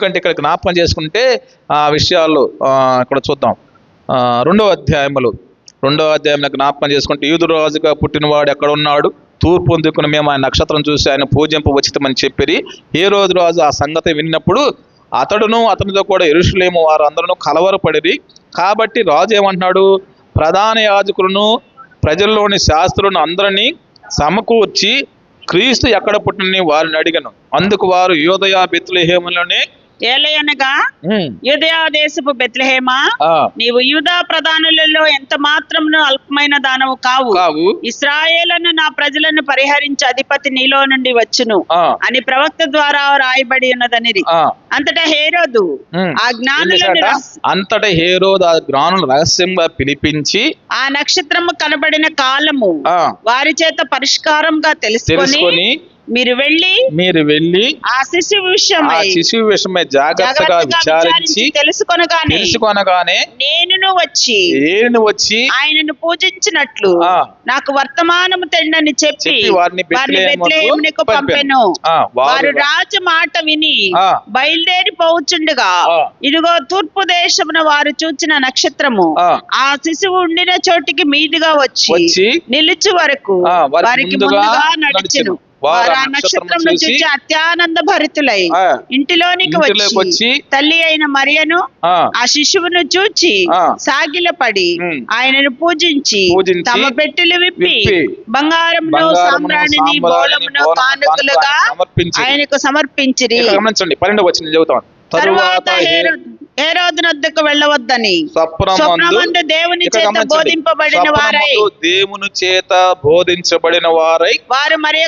ఎందుకంటే ఇక్కడ జ్ఞాపకం చేసుకుంటే ఆ విషయాలు ఇక్కడ చూద్దాం. రెండవ అధ్యాయములు. రెండవ అధ్యాయంలో జ్ఞాపకం చేసుకుంటే యూదు రాజుగా పుట్టినవాడు ఎక్కడ ఉన్నాడు? తూర్పు దిక్కున మేము ఆయన నక్షత్రం చూసి ఆయన పూజింపు ఉచితమని చెప్పిరి. ఏ రోజు రాజు ఆ సంగతి విన్నప్పుడు అతడును అతనితో కూడా ఎరుషులేము వారు అందరూ కలవరపడిరి. కాబట్టి రాజు ఏమంటున్నాడు? ప్రధాన యాజకులను ప్రజల్లోని శాస్త్రులను అందరినీ సమకూర్చి క్రీస్తు ఎక్కడ పుట్టినని వారిని అడిగను. అందుకు వారు యోదయ బెత్లెహేములోనే ఏలయనగా యూదయా దేశపు బెత్లెహేమా నీవు యూదా ప్రధానులలో ఎంత మాత్రమును అల్పమైన దానవు కావు. కావు. ఇస్రాయేలను నా ప్రజలను పరిహరించే అధిపతి నీలో నుండి వచ్చును అని ప్రవక్త ద్వారా రాయబడి ఉన్నదనిది. ఆ, అంతటా హేరోదు. ఆ జ్ఞానులను అంతటా హేరోదు ఆ జ్ఞానులు రహస్యంగా పిలిపించి ఆ నక్షత్రము కనబడిన కాలము వారి చేత పరిష్కారంగా తెలుసుకొని మీరు వెళ్ళి మీరు వెళ్ళి ఆ శిశువు ఆ విషయమై శిశువు విషయమై జాగ్రత్తగా విచారించి తెలుసుకొనగానే తెలుసుకొనగానే నేనును వచ్చి ఏను వచ్చి ఆయనను పూజించినట్లు. నాకు వర్తమానము తెండని చెప్పి వారిని బెత్లెహేమునకు పంపెను. వారు- రాజు మాట విని. బయలుదేరి పోవచ్చుండగా. ఇదిగో తూర్పు దేశమున వారు చూచిన నక్షత్రము ఆ. శిశువు ఉండిన చోటికి మీదుగా వచ్చి నిలుచు వరకు వారికి ముందుగా నడిచెను. వారు నక్షత్రమును నక్షత్రమును చూసి అత్యానంద భరితులై. ఇంటిలోనికి వచ్చి తల్లి అయిన మరియను ఆ, శిశువును చూచి. సాగిలపడి. ఆయనను పూజించి తమ పెట్టెలు విప్పి బంగారమును సాంబ్రాణిని, బోళమును కానుకలుగా. ఆయనకు సమర్పించిరి గమనించండి పన్నెండు వచ్చిన చెబుతాం తరువాత హేరోదునొద్దకు వెళ్ళవద్దని? స్వప్నమందు దేవుని చేత బోధింపబడిన వారై. దేవుని చేత బోధించబడిన వారై వారు మరి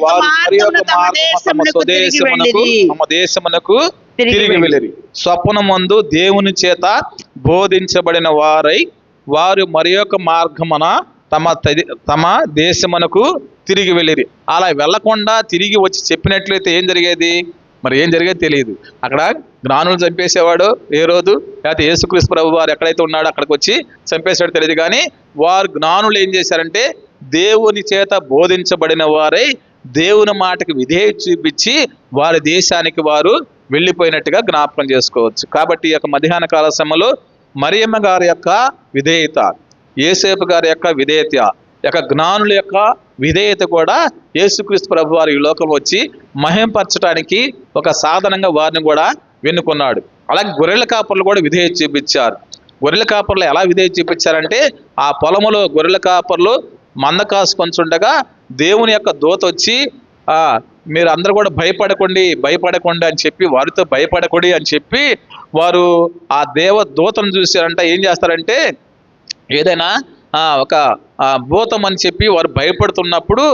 తమ దేశమునకు తిరిగి వెళ్ళిరి. స్వప్నమందు దేవుని చేత బోధించబడిన వారై వారు మరి యొక్క మార్గమున తమ తమ దేశమునకు తిరిగి వెళ్ళిరి. అలా వెళ్ళకుండా తిరిగి వచ్చి చెప్పినట్లయితే ఏం జరిగేది? మరి ఏం జరిగేది తెలియదు. అక్కడ జ్ఞానులు చంపేసేవాడు ఏ రోజు? లేకపోతే యేసుక్రీస్తు ప్రభు వారు ఎక్కడైతే ఉన్నాడో అక్కడికి వచ్చి చంపేశాడు తెలియదు. కానీ వారు జ్ఞానులు ఏం చేశారంటే దేవుని చేత బోధించబడిన వారై దేవుని మాటకి విధేయ చూపించి వారి దేశానికి వారు వెళ్ళిపోయినట్టుగా జ్ఞాపకం చేసుకోవచ్చు. కాబట్టి ఈ యొక్క మధ్యాహ్న కాల సమయంలో మరియమ్మ గారి యొక్క విధేయత ఏసేపు గారి యొక్క విధేయత యొక్క జ్ఞానుల యొక్క విధేయత కూడా యేసుక్రీస్తు ప్రభు వారు ఈ లోకం వచ్చి మహింపరచడానికి ఒక సాధనంగా వారిని కూడా వెన్నుకున్నాడు. అలాగే గొర్రెల కాపర్లు కూడా విధేయత చూపించారు. గొర్రెల కాపర్లు ఎలా విధేయత చూపించారంటే ఆ పొలములో గొర్రెల కాపర్లు మంద కాసుకొంచుండగా దేవుని యొక్క దూత వచ్చి ఆ మీరు అందరూ కూడా భయపడకండి భయపడకండి అని చెప్పి వారితో భయపడకండి అని చెప్పి వారు ఆ దేవ దూతను చూసారంట ఏం చేస్తారంటే ఏదైనా ఒక భూతం అని చెప్పి వారు భయపడుతున్నప్పుడు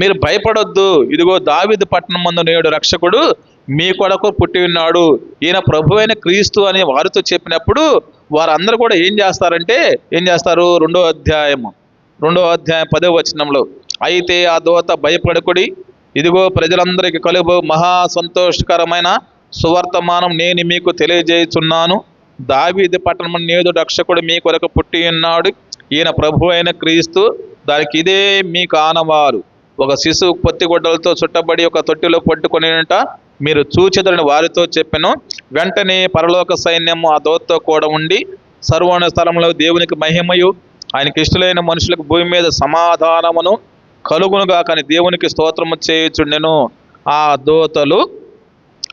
మీరు భయపడొద్దు. ఇదిగో దావిది పట్టణం ముందు నేడు రక్షకుడు మీ కొరకు పుట్టి ఉన్నాడు. ఈయన ప్రభు అయిన క్రీస్తు అని వారితో చెప్పినప్పుడు వారందరూ కూడా ఏం చేస్తారంటే ఏం చేస్తారు? రెండో అధ్యాయము రెండో అధ్యాయం పదో వచనంలో అయితే ఆ దోత భయపడకుడి ఇదిగో ప్రజలందరికీ కలుగు మహా సంతోషకరమైన సువర్తమానం నేను మీకు తెలియజేయుచున్నాను. దావీది పట్టణం నేదు రక్షకుడు మీ కొరకు పుట్టి ఉన్నాడు. ఈయన ప్రభు అయిన క్రీస్తు దానికి ఇదే మీకు ఆనవారు ఒక శిశువు పొత్తిగొడ్డలతో చుట్టబడి ఒక తొట్టిలో పట్టుకొనిట మీరు చూచెదరని వారితో చెప్పెను వెంటనే పరలోక సైన్యము ఆ దోతతో కూడా ఉండి సర్వోన్న స్థలంలో దేవునికి మహిమయు ఆయనకి ఇష్టలైన మనుషులకు భూమి మీద సమాధానమును కలుగునుగా కానీ దేవునికి స్తోత్రము చేయుచుండెను. ఆ దోతలు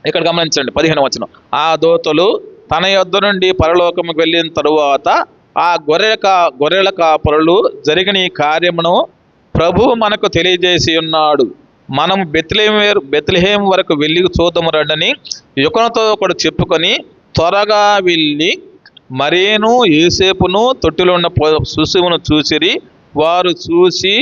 ఇక్కడ గమనించండి పదిహేను వచనం. ఆ దోతలు తన యొద్ద నుండి పరలోకముకు వెళ్ళిన తరువాత ఆ గొర్రెల కా గొర్రెల కాపరులు జరిగిన ఈ కార్యమును ప్రభువు మనకు తెలియజేసి ఉన్నాడు. మనం బెత్లెహేం బెత్లహేం వరకు వెళ్ళి చూద్దాము రండని యుకనతో ఒకడు చెప్పుకొని త్వరగా వెళ్ళి మరేను ఏసేపును తొట్టిలో ఉన్న శిశువును చూసిరి. వారు చూసి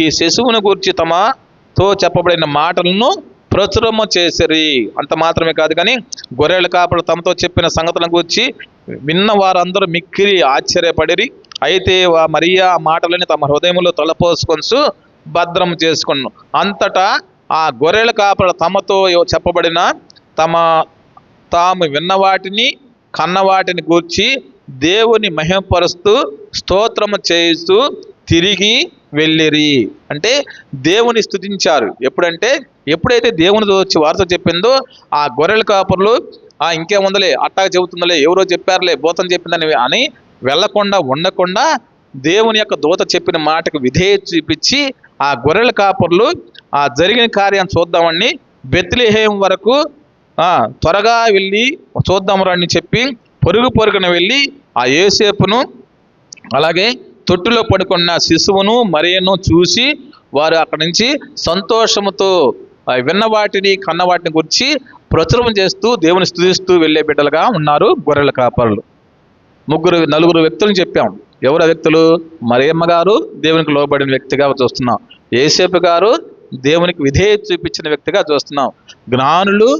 ఈ శిశువును గురించి తమతో చెప్పబడిన మాటలను ప్రచురము చేసిరి. అంత మాత్రమే కాదు కానీ గొర్రెల కాపలు తమతో చెప్పిన సంగతులను గురించి విన్న వారందరూ మిక్కిరి ఆశ్చర్యపడిరి. అయితే మరియా మాటలని తమ హృదయంలో తలపోసుకొని భద్రం చేసుకున్నాను అంతటా ఆ గొర్రెల కాపల తమతో చెప్పబడిన తమ తాము విన్నవాటిని కన్నవాటిని గూర్చి దేవుని మహిమపరుస్తూ స్తోత్రము చేస్తూ తిరిగి వెళ్ళిరి. అంటే దేవుని స్థుతించారు ఎప్పుడంటే ఎప్పుడైతే దేవుని వచ్చి వార్త చెప్పిందో ఆ గొర్రెల కాపరులు ఆ ఇంకేముందలే అట్టా చెబుతుందిలే ఎవరో చెప్పారులే భూతం చెప్పిందని అని వెళ్ళకుండా ఉండకుండా దేవుని యొక్క దూత చెప్పిన మాటకు విధేయ చూపించి ఆ గొర్రెల కాపర్లు ఆ జరిగిన కార్యాన్ని చూద్దామని బెత్లిహేం వరకు త్వరగా వెళ్ళి చూద్దాము రండి చెప్పి పొరుగు పొరుగున వెళ్ళి ఆ ఏసేపును అలాగే తొట్టులో పడుకున్న శిశువును మరియను చూసి వారు అక్కడి నుంచి సంతోషముతో విన్నవాటిని విన్న వాటిని కన్న వాటిని గురించి ప్రచురం చేస్తూ దేవుని స్థుతిస్తూ వెళ్ళే బిడ్డలుగా ఉన్నారు గొర్రెల కాపరులు. ముగ్గురు నలుగురు వ్యక్తులను చెప్పాం. ఎవరు వ్యక్తులు? మరియమ్మ గారు దేవునికి లోబడిన వ్యక్తిగా చూస్తున్నాం. ఏసేపు గారు దేవునికి విధేయత చూపించిన వ్యక్తిగా చూస్తున్నాం. జ్ఞానులు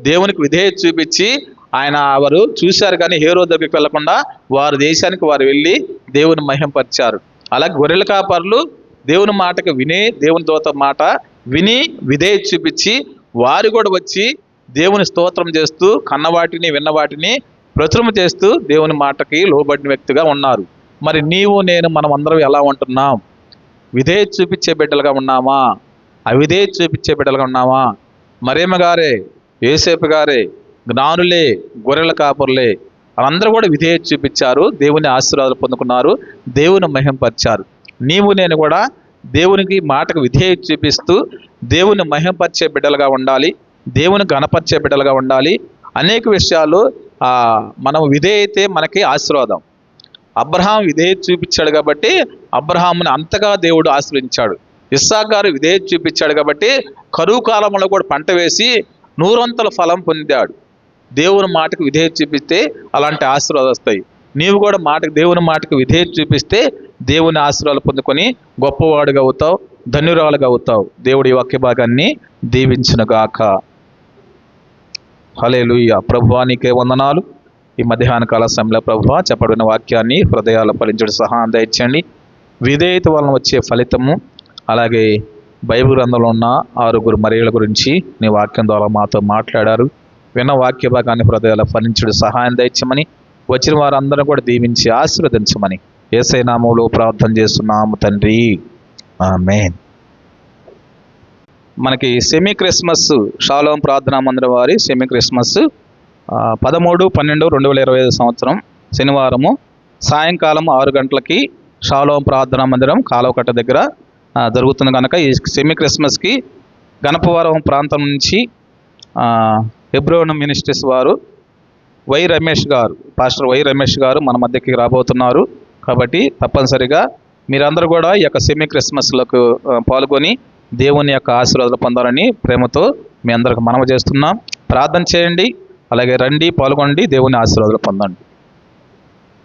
దేవునికి విధేయత చూపించి ఆయన వారు చూశారు కానీ హేరో దగ్గరికి వెళ్ళకుండా వారి దేశానికి వారు వెళ్ళి దేవుని మహింపరిచారు. అలాగే గొర్రెల కాపరులు దేవుని మాటకు విని దేవుని దోత మాట విని విధేయత చూపించి వారు కూడా వచ్చి దేవుని స్తోత్రం చేస్తూ కన్నవాటిని విన్నవాటిని ప్రచురమ చేస్తూ దేవుని మాటకి లోబడిన వ్యక్తిగా ఉన్నారు. మరి నీవు నేను మనం అందరం ఎలా ఉంటున్నాం? విధేయ చూపించే బిడ్డలుగా ఉన్నామా? అవిధేయ చూపించే బిడ్డలుగా ఉన్నామా? మరేమ గారే? ఏసేపు గారే జ్ఞానులే గొర్రెల కాపురులే. అందరూ కూడా విధేయ చూపించారు దేవుని ఆశీర్వాదాలు పొందుకున్నారు దేవుని మహింపరిచారు. నీవు నేను కూడా దేవునికి మాటకు విధేయ చూపిస్తూ దేవుని మహింపరిచే బిడ్డలుగా ఉండాలి. దేవుని గణపరిచే బిడ్డలుగా ఉండాలి. అనేక విషయాలు మనం విధేయతే మనకి ఆశీర్వాదం. అబ్రహాం విధేయత చూపించాడు కాబట్టి అబ్రహాముని అంతగా దేవుడు ఆశ్రయించాడు ఇస్సాక్ గారు విధేయత చూపించాడు కాబట్టి కరువు కాలంలో కూడా పంట వేసి నూరంతల ఫలం పొందాడు. దేవుని మాటకు విధేయత చూపిస్తే అలాంటి ఆశీర్వాదాలు వస్తాయి. నీవు కూడా మాటకు దేవుని మాటకు విధేయత చూపిస్తే దేవుని ఆశీర్వాదాలు పొందుకొని గొప్పవాడుగా అవుతావు ధన్యురాలుగా అవుతావు. దేవుడి వాక్య భాగాన్ని దీవించునుగాక. హలేలు ప్రభువానికే వందనాలు. ఈ మధ్యాహ్న కాల సమయంలో ప్రభువా చెప్పబడిన వాక్యాన్ని హృదయాల ఫలించడం సహాయం దయచండి విధేయత వలన వచ్చే ఫలితము అలాగే బైబిల్ గ్రంథంలో ఉన్న ఆరుగురు మరియల గురించి నీ వాక్యం ద్వారా మాతో మాట్లాడారు. విన్న వాక్య భాగాన్ని హృదయాల ఫలించడం సహాయం దయచమని వచ్చిన వారందరూ కూడా దీవించి ఆశీర్వదించమని ఏసైనామంలో ప్రార్థన చేస్తున్నాము తండ్రి. ఆమెన్. మనకి సెమీ క్రిస్మస్ షాలోం ప్రార్థనా మందిరం వారి సెమీ క్రిస్మస్ పదమూడు పన్నెండు రెండు వేల ఇరవై ఐదు సంవత్సరం శనివారము సాయంకాలం ఆరు గంటలకి షాలోం ప్రార్థనా మందిరం కాలువకట్ట దగ్గర జరుగుతుంది కనుక ఈ సెమీ క్రిస్మస్కి గణపవరం ప్రాంతం నుంచి ఆ, మినిస్ట్రీస్ వారు వై రమేష్ గారు పాస్టర్ వై రమేష్ గారు మన మధ్యకి రాబోతున్నారు. కాబట్టి తప్పనిసరిగా మీరందరూ కూడా ఈ యొక్క సెమీ క్రిస్మస్లకు పాల్గొని దేవుని యొక్క ఆశీర్వాదాలు పొందాలని ప్రేమతో మీ అందరికి మనవి చేస్తున్నాం. ప్రార్థన చేయండి అలాగే రండి పాల్గొండి దేవుని ఆశీర్వాదాలు పొందండి.